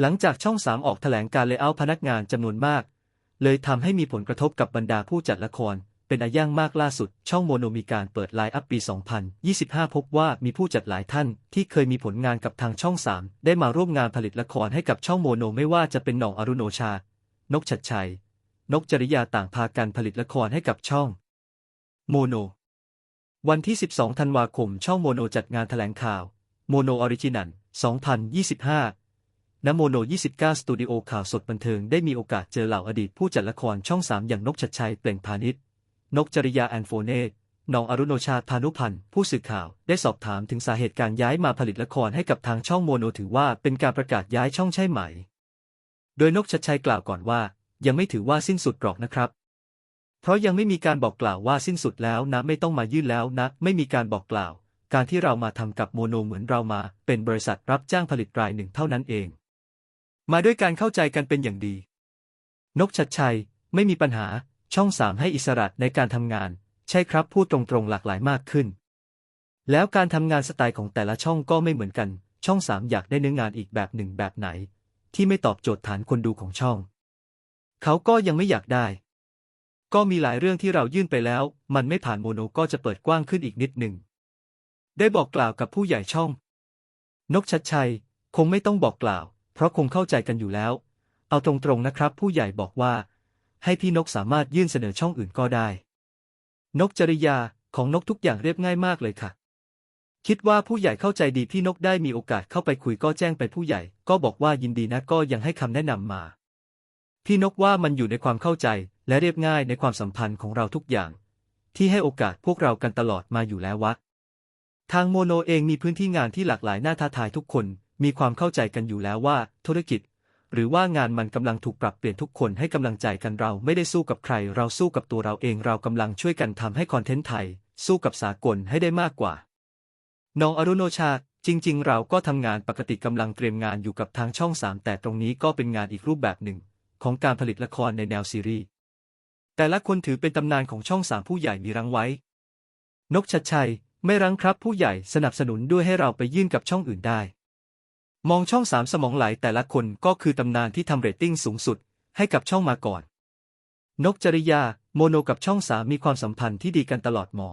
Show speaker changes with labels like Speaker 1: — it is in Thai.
Speaker 1: หลังจากช่องสามออกแถลงการเลเยอร์พนักงานจำนวนมาก เลยทำให้มีผลกระทบกับบรรดาผู้จัดละคร เป็นอาย่างมากล่าสุด ช่องโมโนมีการเปิดไลน์อัพปี 2025 พบว่ามีผู้จัดหลายท่านที่เคยมีผลงานกับทางช่อง3ได้มาร่วมงานผลิตละครให้กับช่องโมโนไม่ว่าจะเป็นหน่องอรุณโอชา นกชัดชัย นกจริยาต่างพากันผลิตละครให้กับช่อง โมโน วันที่ 12 ธันวาคม ช่องโมโนจัดงานแถลงข่าว โมโนออริจินัล 2025 ณโมโน 29 สตูดิโอข่าวสดบันเทิงได้มีโอกาสเจอเหล่าอดีตผู้จัดละครช่อง3อย่างนกชัดชัย เปล่งพาณิชย์ นกจริยาแอนโฟเน่นองอรุณโอชาพานุพันธ์ ผู้สื่อข่าว ได้สอบถามถึงสาเหตุการย้ายมาผลิตละครให้กับทางช่องโมโนถือว่าเป็นการประกาศย้ายช่องใช่ไหม โดยนกชัดชัยกล่าวก่อนว่า ยังไม่ถือว่าสิ้นสุดหรอกนะครับ เพราะยังไม่มีการบอกกล่าวว่าสิ้นสุดแล้วนะไม่ต้องมายื่นแล้วนะ ไม่มีการบอกกล่าว การที่เรามาทำกับโมโนเหมือนเรามา เป็นบริษัทรับจ้างผลิตรายหนึ่งเท่านั้นเอง มาด้วยการเข้าใจกันเป็นอย่างดี นกชัดชัย ไม่มีปัญหา ช่องสามให้อิสระในการทำงาน ใช่ครับพูดตรงๆหลากหลายมากขึ้น แล้วการทำงานสไตล์ของแต่ละช่องก็ไม่เหมือนกัน ช่องสามอยากได้เนื้องานอีกแบบหนึ่งแบบไหน ที่ไม่ตอบโจทย์ฐานคนดูของช่อง เขาก็ยังไม่อยากได้ ก็มีหลายเรื่องที่เรายื่นไปแล้ว มันไม่ผ่านโมโนก็จะเปิดกว้างขึ้นอีกนิดหนึ่งได้บอกกล่าวกับผู้ใหญ่ช่อง นกชัดชัย คงไม่ต้องบอกกล่าว เพราะคงเข้าใจกันอยู่แล้ว เอาตรงๆนะครับ ผู้ใหญ่บอกว่า ให้พี่นกสามารถยื่นเสนอช่องอื่นก็ได้ นกจริยาของนกทุกอย่างเรียบง่ายมากเลยค่ะ คิดว่าผู้ใหญ่เข้าใจดีพี่นกได้มีโอกาสเข้าไปคุยก็แจ้งไปผู้ใหญ่ ก็บอกว่ายินดีนะก็ยังให้คำแนะนำมา พี่นกว่ามันอยู่ในความเข้าใจและเรียบง่ายในความสัมพันธ์ของเราทุกอย่าง ที่ให้โอกาสพวกเรากันตลอดมาอยู่แล้ววะทางโมโนเองมีพื้นที่งานที่หลากหลายน่าท้าทายทุกคน มีความเข้าใจกันอยู่แล้วว่า ธุรกิจ หรือว่างานมันกำลังถูกปรับเปลี่ยนทุกคนให้กำลังใจกันเราไม่ได้สู้กับใคร เราสู้กับตัวเราเองเรากำลังช่วยกันทำให้คอนเทนต์ไทย สู้กับสากลให้ได้มากกว่า น้องอรุณโอชาจริง ๆ เราก็ทำงานปกติกำลังเตรียมงานอยู่กับทางช่องสามแต่ตรงนี้ก็เป็นงานอีกรูปแบบหนึ่ง ของการผลิตละครในแนวซีรีส์แต่ละคนถือเป็นตำนานของช่องสามผู้ใหญ่มีรังไว้ นกชัดชัย ไม่รังครับผู้ใหญ่สนับสนุนด้วยให้เราไปยื่นกับช่องอื่นได้ มองช่องสามสมองไหลแต่ละคนก็คือตำนานที่ทำเรตติ้งสูงสุดให้กับช่องมาก่อน นกจริยา โมโนกับช่องสามมีความสัมพันธ์ที่ดีกันตลอดมอ